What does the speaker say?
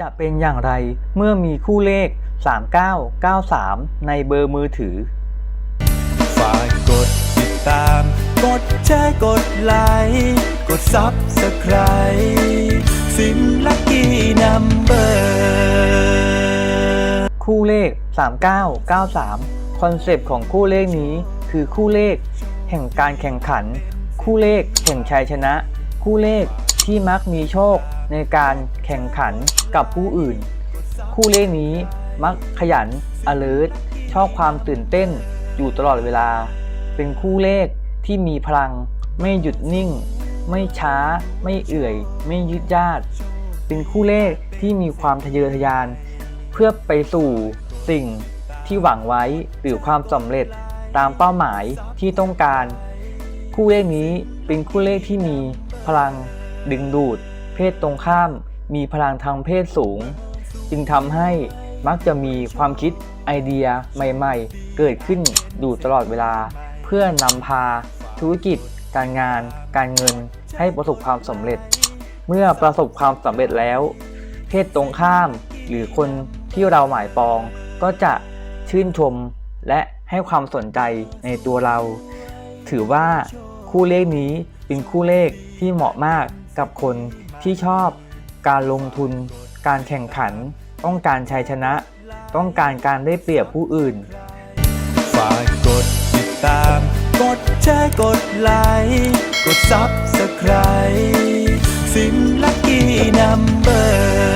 จะเป็นอย่างไรเมื่อมีคู่เลข 3993 ในเบอร์มือถือ ฝากกดติดตาม กดแชร์กดไลค์กดซับสไคร b e ฟินลักกี้นัมเบอร์คู่เลข 3993 คอนเซปต์ของคู่เลขนี้คือคู่เลข แห่งการแข่งขัน คู่เลขแห่งชัยชนะ คู่เลขที่มักมีโชค ในการแข่งขันกับผู้อื่น คู่เลขนี้มักขยัน alert ชอบความตื่นเต้นอยู่ตลอดเวลา เป็นคู่เลขที่มีพลัง ไม่หยุดนิ่ง ไม่ช้า ไม่เอื่อย ไม่ยืดยาด เป็นคู่เลขที่มีความทะเยอทะยาน เพื่อไปสู่สิ่งที่หวังไว้หรือความสำเร็จตามเป้าหมายที่ต้องการ คู่เลขนี้เป็นคู่เลขที่มีพลังดึงดูด เพศตรงข้ามมีพลังทางเพศสูง จึงทำให้มักจะมีความคิดไอเดียใหม่ๆ เกิดขึ้นอยู่ตลอดเวลา เพื่อนำพา ธุรกิจ การงาน การเงินให้ประสบความสำเร็จ เมื่อประสบความสำเร็จแล้ว เพศตรงข้าม หรือคนที่เราหมายปอง ก็จะชื่นชมและให้ความสนใจในตัวเรา ถือว่าคู่เลขนี้เป็นคู่เลขที่เหมาะมากกับคน ที่ชอบการลงทุน การแข่งขัน ต้องการชัยชนะ ต้องการการได้เปรียบผู้อื่น ฝากกดติดตาม กดแชร์กดไลค์กดซับสไคร b e สินลักกี้นัมเบอร์